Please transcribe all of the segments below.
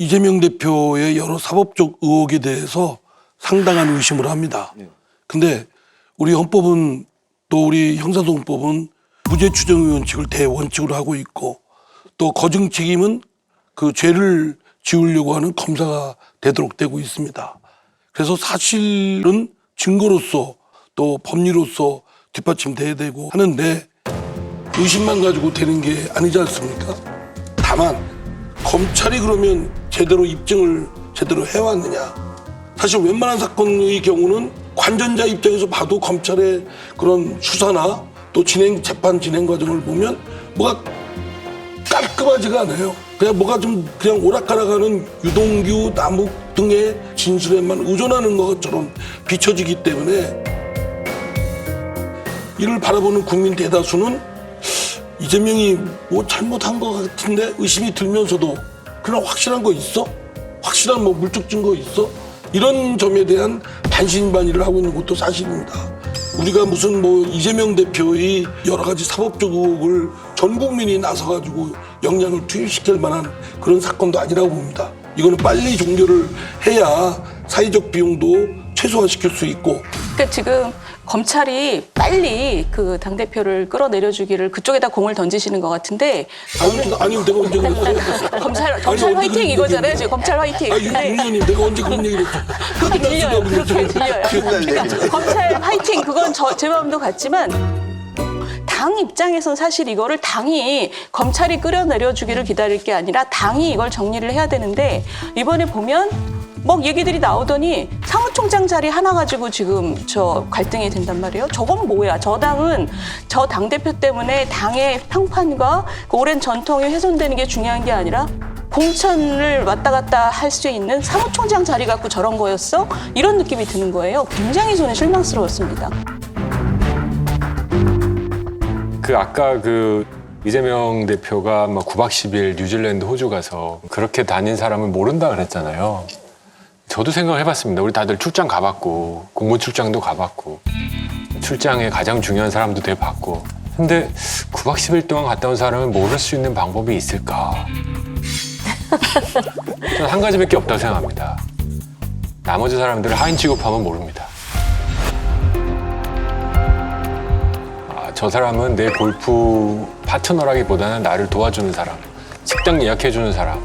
이재명 대표의 여러 사법적 의혹에 대해서 상당한 의심을 합니다. 근데 우리 헌법은 또 우리 형사소송법은 무죄 추정 원칙을 대원칙으로 하고 있고 또 거증 책임은 그 죄를 지우려고 하는 검사가 되도록 되고 있습니다. 그래서 사실은 증거로서 또 법리로서 뒷받침돼야 되고 하는데 의심만 가지고 되는 게 아니지 않습니까? 다만 검찰이 그러면 제대로 입증을 제대로 해왔느냐? 사실 웬만한 사건의 경우는 관전자 입장에서 봐도 검찰의 그런 수사나 또 진행 재판 진행 과정을 보면 뭐가 깔끔하지가 않아요. 그냥 뭐가 좀 그냥 오락가락하는 유동규, 남욱 등의 진술에만 의존하는 것처럼 비춰지기 때문에 이를 바라보는 국민 대다수는 이재명이 뭐 잘못한 것 같은데 의심이 들면서도 그냥 확실한 거 있어? 확실한 뭐 물적 증거 있어? 이런 점에 대한 반신반의를 하고 있는 것도 사실입니다. 우리가 무슨 뭐 이재명 대표의 여러 가지 사법적 의혹을 전 국민이 나서가지고 역량을 투입시킬 만한 그런 사건도 아니라고 봅니다. 이거는 빨리 종결을 해야 사회적 비용도 최소화시킬 수 있고 그러니까 지금 검찰이 빨리 그 당 대표를 끌어내려 주기를 그쪽에다 공을 던지시는 것 같은데 아니, 아니 내가 언제? 검찰 검찰 아니, 화이팅 언제 이거잖아요. 지금 검찰 화이팅. 아, 근데 윤리님 내가 언제 그런 얘기를 했어? 그렇게 들려요. 그렇게 들려요. 그러니까 얘기죠. 검찰 화이팅 그건 저, 제 마음도 같지만 당 입장에선 사실 이거를 당이 검찰이 끌어내려 주기를 기다릴 게 아니라 당이 이걸 정리를 해야 되는데 이번에 보면 막 얘기들이 나오더니 사무총장 자리 하나 가지고 지금 저 갈등이 된단 말이에요. 저건 뭐야? 저 당은 저 당 대표 때문에 당의 평판과 그 오랜 전통이 훼손되는 게 중요한 게 아니라 공천을 왔다 갔다 할 수 있는 사무총장 자리 갖고 저런 거였어? 이런 느낌이 드는 거예요. 굉장히 저는 실망스러웠습니다. 그 아까 그 이재명 대표가 막 9박 10일 뉴질랜드 호주 가서 그렇게 다닌 사람을 모른다 그랬잖아요. 저도 생각을 해봤습니다. 우리 다들 출장 가봤고 공무 출장도 가봤고 출장에 가장 중요한 사람도 돼봤고 근데 9박 10일 동안 갔다 온 사람을 모를 수 있는 방법이 있을까? 저는 한 가지밖에 없다고 생각합니다. 나머지 사람들을 하인 취급하면 모릅니다. 아, 저 사람은 내 골프 파트너라기보다는 나를 도와주는 사람, 식당 예약해주는 사람,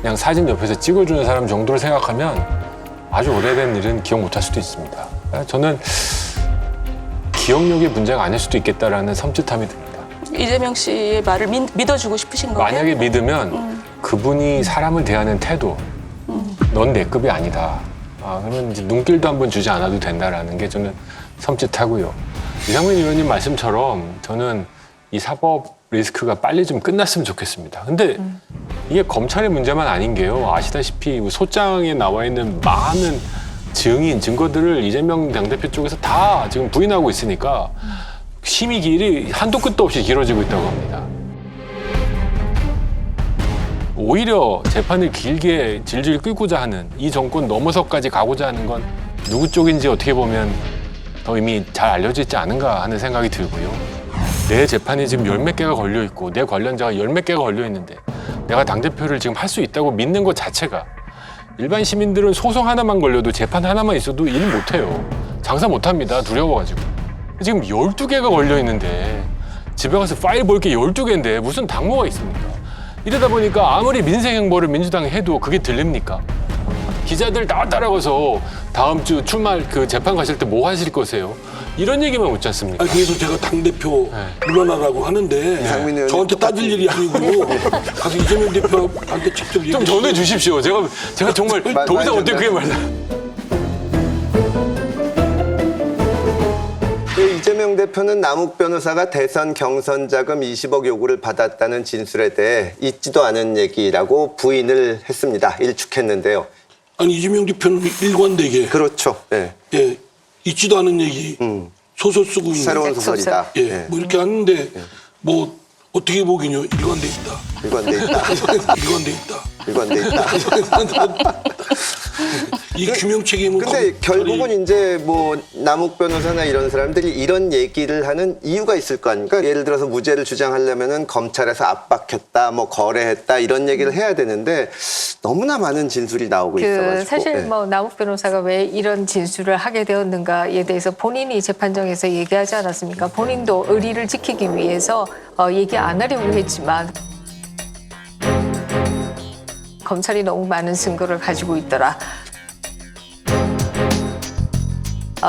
그냥 사진 옆에서 찍어주는 사람 정도를 생각하면 아주 오래된 일은 기억 못할 수도 있습니다. 아, 저는 기억력의 문제가 아닐 수도 있겠다라는 섬찟함이 듭니다. 이재명 씨의 말을 믿, 믿어주고 싶으신 거예요? 만약에 믿으면 그분이 사람을 대하는 태도, 넌내 급이 아니다. 아, 그러면 이제 눈길도 한번 주지 않아도 된다라는 게 저는 섬찟하고요. 이상민 의원님 말씀처럼 저는 이 사법 리스크가 빨리 좀 끝났으면 좋겠습니다. 근데 이게 검찰의 문제만 아닌 게요. 아시다시피 소장에 나와 있는 많은 증인, 증거들을 이재명 당대표 쪽에서 다 지금 부인하고 있으니까 심의 길이 한도 끝도 없이 길어지고 있다고 합니다. 오히려 재판을 길게 질질 끌고자 하는 이 정권 넘어서까지 가고자 하는 건 누구 쪽인지 어떻게 보면 더 이미 잘 알려져 있지 않은가 하는 생각이 들고요. 내 재판이 지금 열 몇 개가 걸려 있고 내 관련자가 열 몇 개가 걸려 있는데 내가 당대표를 지금 할 수 있다고 믿는 것 자체가 일반 시민들은 소송 하나만 걸려도 재판 하나만 있어도 일 못해요. 장사 못합니다. 두려워가지고. 지금 12개가 걸려 있는데 집에 가서 파일 볼 게 12개인데 무슨 당무가 있습니까? 이러다 보니까 아무리 민생 행보를 민주당이 해도 그게 들립니까? 기자들 다 따라가서 다음 주 출마 그 재판 가실 때 뭐 하실 거세요? 이런 얘기만 묻지 않습니까? 아니, 그래서 제가 당대표 물러나라고 하는데 의원님 저한테 따질 일이 아니고 가서 이재명 대표한테 직접 좀 얘기해 전해 주십시오. 제가 제가 정말 말- 더 이상 말 어떻게 그게 말 그 이재명 대표는 남욱 변호사가 대선 경선 자금 20억 요구를 받았다는 진술에 대해 있지도 않은 얘기라고 부인을 했습니다. 일축했는데요. 아니 이재명 대표는 일관되게 그렇죠. 예. 예, 있지도 않은 얘기. 소설 쓰고 있는 새로운 소설이다. 예, 예. 뭐 이렇게 하는데 뭐 어떻게 보긴요 일관돼 있다 일관돼 있다. 일관돼 있다 일관돼 있다. 이 규명 책임은 근데 검찰이- 결국은 이제 뭐 남욱 변호사나 이런 사람들이 이런 얘기를 하는 이유가 있을 거 아닙니까? 예를 들어서 무죄를 주장하려면은 검찰에서 압박했다, 뭐 거래했다 이런 얘기를 해야 되는데 너무나 많은 진술이 나오고 그 있어가지고. 사실 예. 뭐 남욱 변호사가 왜 이런 진술을 하게 되었는가에 대해서 본인이 재판정에서 얘기하지 않았습니까? 본인도 의리를 지키기 위해서 어, 얘기 안 하려고 했지만 검찰이 너무 많은 증거를 가지고 있더라.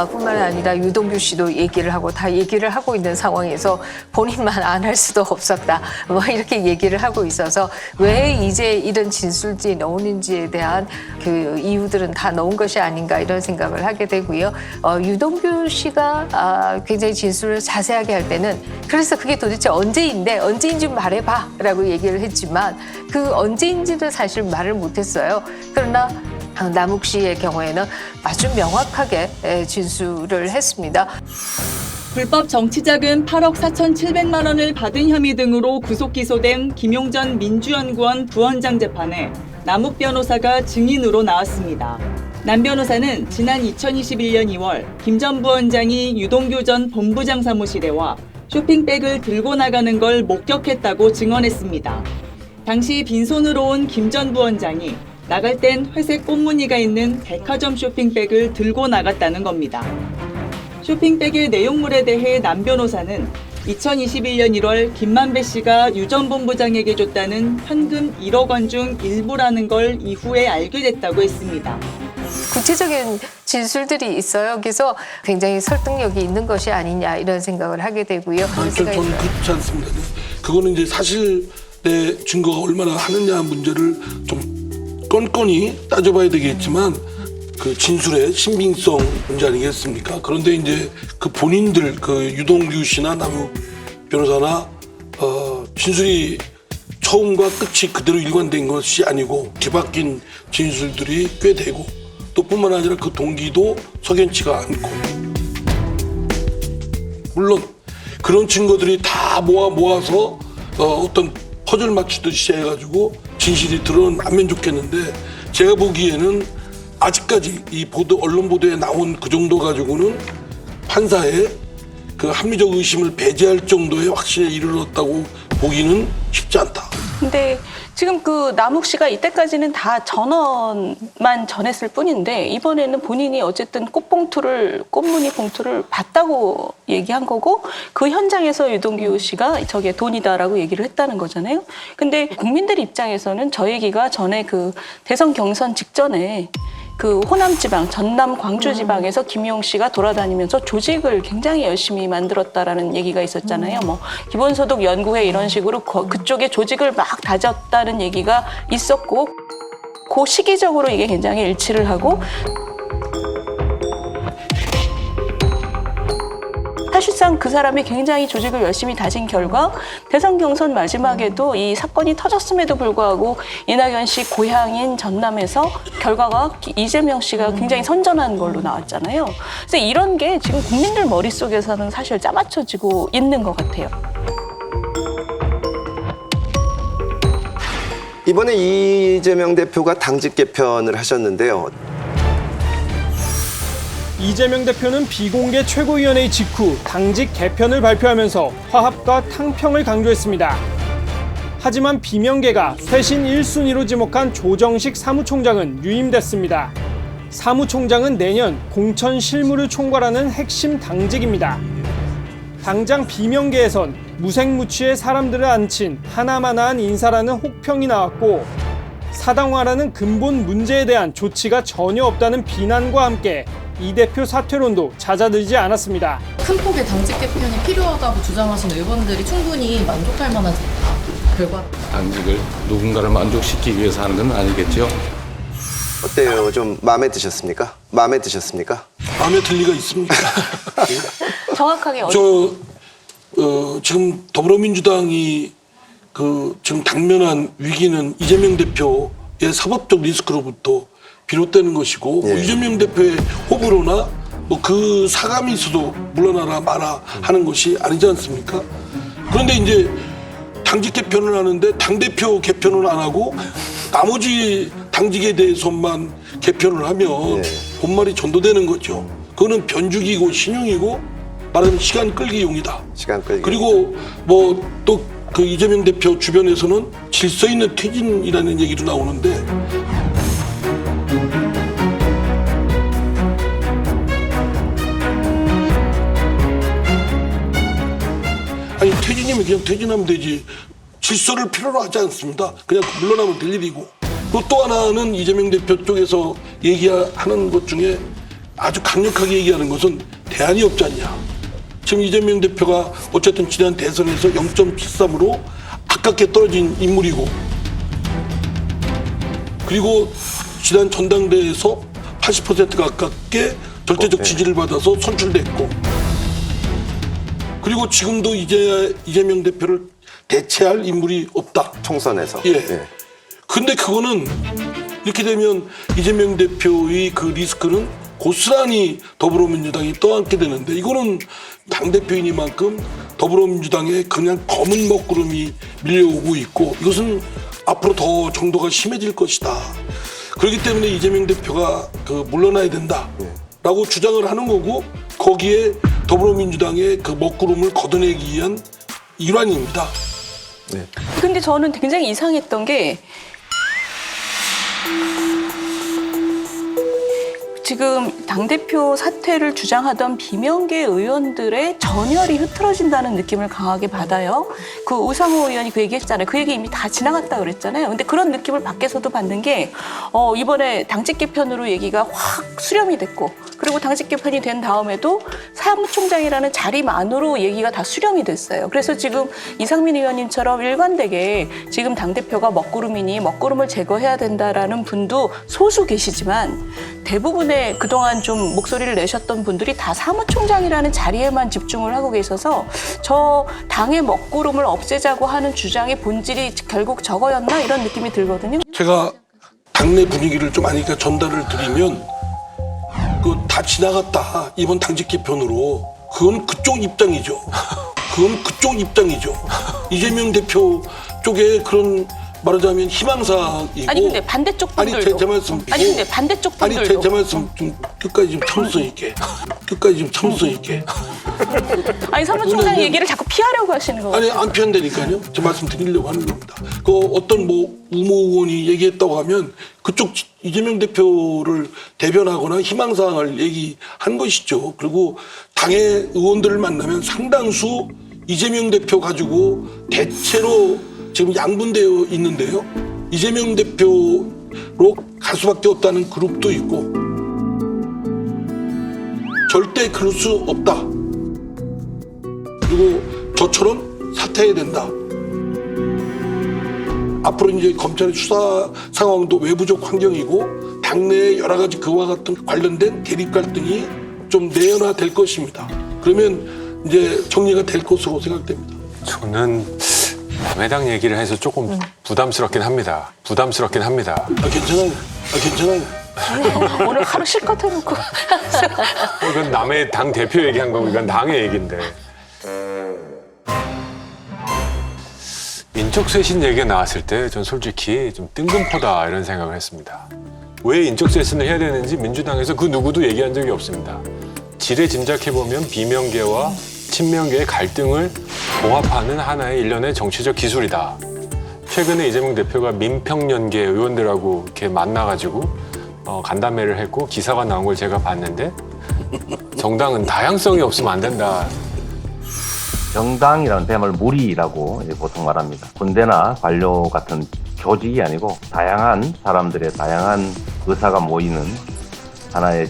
뿐만 아니라 유동규 씨도 얘기를 하고 다 얘기를 하고 있는 상황에서 본인만 안 할 수도 없었다. 뭐 이렇게 얘기를 하고 있어서 왜 이제 이런 진술들이 나오는지에 대한 그 이유들은 다 넣은 것이 아닌가 이런 생각을 하게 되고요. 어, 유동규 씨가 아, 굉장히 진술을 자세하게 할 때는 그래서 그게 도대체 언제인데 언제인지 말해봐 라고 얘기를 했지만 그 언제인지도 사실 말을 못했어요. 그러나 아, 남욱 씨의 경우에는 아주 명확하게 에, 진술을 했습니다. 불법 정치자금 8억 4,700만 원을 받은 혐의 등으로 구속 기소된 김용전 민주연구원 부원장 재판에 남욱 변호사가 증인으로 나왔습니다. 남 변호사는 지난 2021년 2월 김 전 부원장이 유동규 전 본부장 사무실에 와 쇼핑백을 들고 나가는 걸 목격했다고 증언했습니다. 당시 빈손으로 온 김 전 부원장이 나갈 땐 회색 꽃무늬가 있는 백화점 쇼핑백을 들고 나갔다는 겁니다. 쇼핑백의 내용물에 대해 남 변호사는 2021년 1월 김만배 씨가 유전 본부장에게 줬다는 현금 1억 원 중 일부라는 걸 이후에 알게 됐다고 했습니다. 구체적인 진술들이 있어요. 그래서 굉장히 설득력이 있는 것이 아니냐 이런 생각을 하게 되고요. 아니, 저- 저는 그렇지 않습니다. 그거는 이제 사실의 증거가 얼마나 하느냐 문제를 좀 건건히 따져봐야 되겠지만 그 진술의 신빙성 문제 아니겠습니까? 그런데 이제 그 본인들 그 유동규 씨나 남욱 변호사나 어, 진술이 처음과 끝이 그대로 일관된 것이 아니고 뒤바뀐 진술들이 꽤 되고 또 뿐만 아니라 그 동기도 석연치가 않고 물론 그런 증거들이 다 모아 모아서 어, 떤 퍼즐 맞추듯이 해가지고 진실이 드러나면 좋겠는데 제가 보기에는 아직까지 이 보도 언론 보도에 나온 그 정도 가지고는 판사의 그 합리적 의심을 배제할 정도의 확신에 이르렀다고 보기는 쉽지 않다. 근데 지금 그 남욱 씨가 이때까지는 다 전원만 전했을 뿐인데 이번에는 본인이 어쨌든 꽃봉투를 꽃무늬 봉투를 봤다고 얘기한 거고 그 현장에서 유동규 씨가 저게 돈이다라고 얘기를 했다는 거잖아요. 근데 국민들 입장에서는 저 얘기가 전에 그 대선 경선 직전에 그 호남 지방, 전남 광주 지방에서 김용 씨가 돌아다니면서 조직을 굉장히 열심히 만들었다라는 얘기가 있었잖아요. 뭐 기본소득 연구회 이런 식으로 거- 그쪽에 조직을 막 다졌다는 얘기가 있었고 그 시기적으로 이게 굉장히 일치를 하고 사실상 그 사람이 굉장히 조직을 열심히 다진 결과 대선 경선 마지막에도 이 사건이 터졌음에도 불구하고 이낙연 씨 고향인 전남에서 결과가 이재명 씨가 굉장히 선전한 걸로 나왔잖아요. 그래서 이런 게 지금 국민들 머릿속에서는 사실 짜맞춰지고 있는 것 같아요. 이번에 이재명 대표가 당직 개편을 하셨는데요. 이재명 대표는 비공개 최고위원회의 직후 당직 개편을 발표하면서 화합과 탕평을 강조했습니다. 하지만 비명계가 쇄신 1순위로 지목한 조정식 사무총장은 유임됐습니다. 사무총장은 내년 공천 실무를 총괄하는 핵심 당직입니다. 당장 비명계에선 무색무취의 사람들을 앉힌 하나마나한 인사라는 혹평이 나왔고 사당화라는 근본 문제에 대한 조치가 전혀 없다는 비난과 함께 이 대표 사퇴론도 잦아들지 않았습니다. 큰 폭의 당직 개편이 필요하다고 주장하시는 의원들이 충분히 만족할 만한 결과 당직을 누군가를 만족시키기 위해서 하는 건 아니겠죠. 어때요? 좀 마음에 드셨습니까? 마음에 드셨습니까? 마음에 들 리가 있습니까? 정확하게 어디 저 어, 지금 더불어민주당이 그 지금 당면한 위기는 이재명 대표의 사법적 리스크로부터 비롯되는 것이고 뭐 예. 이재명 대표의 호불호나 뭐 그 사감이 있어도 물러나라 마라 하는 것이 아니지 않습니까? 그런데 이제 당직 개편을 하는데 당 대표 개편을 안 하고 나머지 당직에 대해서만 개편을 하면 네. 본말이 전도되는 거죠. 그거는 변죽이고 신용이고 말하면 시간 끌기용이다. 시간 끌기. 그리고 뭐 또 그 이재명 대표 주변에서는 질서 있는 퇴진이라는 얘기도 나오는데 퇴진이면 그냥 퇴진하면 되지. 질서를 필요로 하지 않습니다. 그냥 물러나면 될 일이고. 또 하나는 이재명 대표 쪽에서 얘기하는 것 중에 아주 강력하게 얘기하는 것은 대안이 없지 않냐. 지금 이재명 대표가 어쨌든 지난 대선에서 0.73으로 아깝게 떨어진 인물이고. 그리고 지난 전당대회에서 80% 가깝게 절대적 지지를 받아서 선출됐고 그리고 지금도 이제 이재명 대표를 대체할 인물이 없다. 총선에서. 예. 근데 그거는 이렇게 되면 이재명 대표의 그 리스크는 고스란히 더불어민주당이 떠안게 되는데 이거는 당대표이니만큼 더불어민주당에 그냥 검은 먹구름이 밀려오고 있고 이것은 앞으로 더 정도가 심해질 것이다. 그렇기 때문에 이재명 대표가 그 물러나야 된다라고 주장을 하는 거고 거기에 더불어민주당의 그 먹구름을 걷어내기 위한 일환입니다. 근데 저는 굉장히 이상했던 게 지금 당대표 사퇴를 주장하던 비명계 의원들의 전열이 흐트러진다는 느낌을 강하게 받아요. 그 우상호 의원이 그 얘기 했잖아요. 그 얘기 이미 다 지나갔다 그랬잖아요. 근데 그런 느낌을 밖에서도 받는 게, 어, 이번에 당직 개편으로 얘기가 확 수렴이 됐고, 그리고 당직 개편이 된 다음에도 사무총장이라는 자리만으로 얘기가 다 수렴이 됐어요. 그래서 지금 이상민 의원님처럼 일관되게 지금 당대표가 먹구름이니 먹구름을 제거해야 된다라는 분도 소수 계시지만 대부분의 그동안 좀 목소리를 내셨던 분들이 다 사무총장이라는 자리에만 집중을 하고 계셔서 저 당의 먹구름을 없애자고 하는 주장의 본질이 결국 저거였나 이런 느낌이 들거든요. 제가 당내 분위기를 좀 아니까 전달을 드리면 그 다 지나갔다 이번 당직 개편으로 그건 그쪽 입장이죠. 그건 그쪽 입장이죠. 이재명 대표 쪽에 그런 말하자면 희망사이고 아니 근데 반대쪽 아니 분들도 제, 제 말씀 아니 근데 반대쪽 아니 분들도 제, 제 말씀 좀 끝까지 좀 참을성 있게 끝까지 좀 참을성 있게 아니 사무총장 얘기를 자꾸 피하려고 하시는 거 아니. 안 피한다니까요. 제 말씀 드리려고 하는 겁니다. 그 어떤 뭐 우모 의원이 얘기했다고 하면 그쪽 지- 이재명 대표를 대변하거나 희망사항을 얘기한 것이죠. 그리고 당의 의원들을 만나면 상당수 이재명 대표 가지고 대체로 지금 양분되어 있는데요. 이재명 대표로 갈 수밖에 없다는 그룹도 있고 절대 그럴 수 없다. 그리고 저처럼 사퇴해야 된다. 앞으로 이제 검찰의 수사 상황도 외부적 환경이고 당내의 여러 가지 그와 같은 관련된 대립 갈등이 좀 내연화될 것입니다. 그러면 이제 정리가 될 것으로 생각됩니다. 저는 남의 당 얘기를 해서 조금 부담스럽긴 합니다. 부담스럽긴 합니다. 아, 괜찮아요. 아, 괜찮아요. 오늘 하루 실컷 해놓고 이건 남의 당 대표 얘기한 거고 이건 당의 얘기인데. 인적 쇄신 얘기가 나왔을 때 전 솔직히 좀 뜬금포다 이런 생각을 했습니다. 왜 인적 쇄신을 해야 되는지 민주당에서 그 누구도 얘기한 적이 없습니다. 지레 짐작해 보면 비명계와 친명계의 갈등을 봉합하는 하나의 일련의 정치적 기술이다. 최근에 이재명 대표가 민평연계 의원들하고 이렇게 만나가지고 어, 간담회를 했고 기사가 나온 걸 제가 봤는데 정당은 다양성이 없으면 안 된다. 정당이라는 뱀을 무리라고 보통 말합니다. 군대나 관료 같은 조직이 아니고 다양한 사람들의 다양한 의사가 모이는 하나의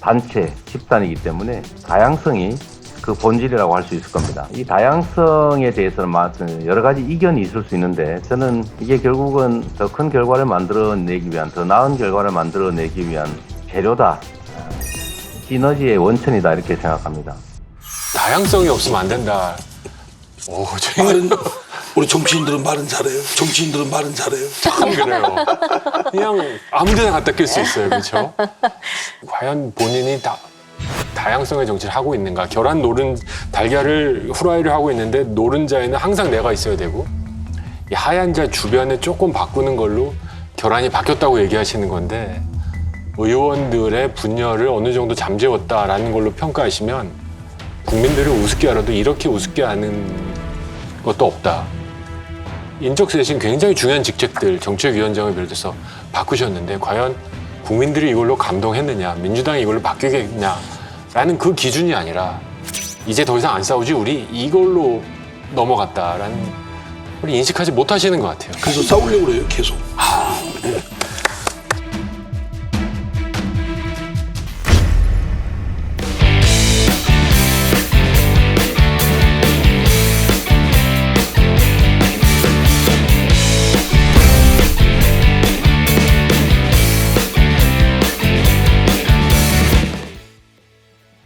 단체, 집단이기 때문에 다양성이 그 본질이라고 할 수 있을 겁니다. 이 다양성에 대해서는 마- 여러 가지 이견이 있을 수 있는데 저는 이게 결국은 더 큰 결과를 만들어내기 위한, 더 나은 결과를 만들어내기 위한 재료다. 아, 시너지의 원천이다 이렇게 생각합니다. 다양성이 없으면 안 된다. 오, 저희는 말은 우리 정치인들은 말은 잘해요. 정치인들은 말은 잘해요. 참 그래요. 그냥 아무데나 갖다 낄 수 있어요, 그렇죠? 과연 본인이 다 다양성의 정치를 하고 있는가? 계란 노른 달걀을 후라이를 하고 있는데 노른자에는 항상 내가 있어야 되고 이 하얀 자 주변에 조금 바꾸는 걸로 결안이 바뀌었다고 얘기하시는 건데 의원들의 분열을 어느 정도 잠재웠다라는 걸로 평가하시면 국민들을 우습게 알아도 이렇게 우습게 하는 것도 없다. 인적 쇄신 굉장히 중요한 직책들 정책위원장을 비롯해서 바꾸셨는데 과연 국민들이 이걸로 감동했느냐 민주당이 이걸로 바뀌겠냐 라는 그 기준이 아니라 이제 더 이상 안 싸우지 우리 이걸로 넘어갔다라는 걸 인식하지 못하시는 것 같아요. 그래서 싸우려고 그래요 계속. 아, 네.